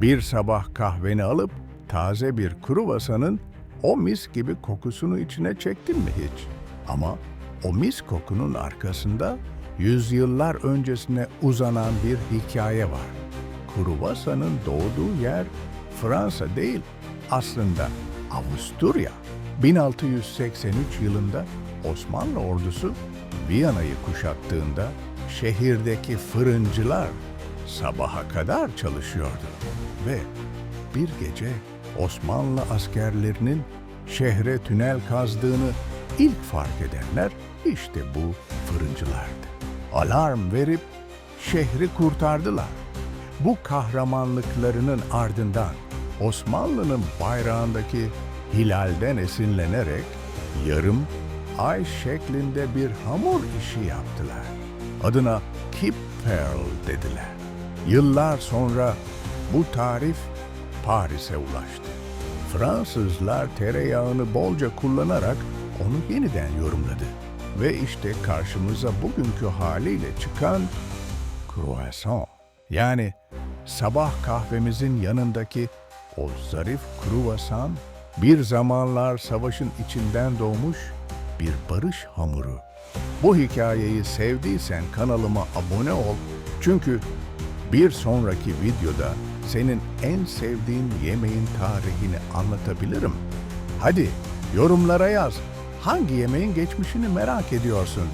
Bir sabah kahveni alıp taze bir kruvasanın o mis gibi kokusunu içine çektin mi hiç? Ama o mis kokunun arkasında yüzyıllar öncesine uzanan bir hikaye var. Kruvasanın doğduğu yer Fransa değil, aslında Avusturya. 1683 yılında Osmanlı ordusu Viyana'yı kuşattığında şehirdeki fırıncılar sabaha kadar çalışıyordu ve bir gece Osmanlı askerlerinin şehre tünel kazdığını ilk fark edenler işte bu fırıncılardı. Alarm verip şehri kurtardılar. Bu kahramanlıklarının ardından Osmanlı'nın bayrağındaki hilalden esinlenerek yarım ay şeklinde bir hamur işi yaptılar. Adına Kipferl dediler. Yıllar sonra bu tarif Paris'e ulaştı. Fransızlar tereyağını bolca kullanarak onu yeniden yorumladı. Ve işte karşımıza bugünkü haliyle çıkan croissant. Yani sabah kahvemizin yanındaki o zarif kruvasan bir zamanlar savaşın içinden doğmuş bir barış hamuru. Bu hikayeyi sevdiysen kanalıma abone ol. Çünkü bir sonraki videoda senin en sevdiğin yemeğin tarihini anlatabilirim. Hadi yorumlara yaz. Hangi yemeğin geçmişini merak ediyorsun?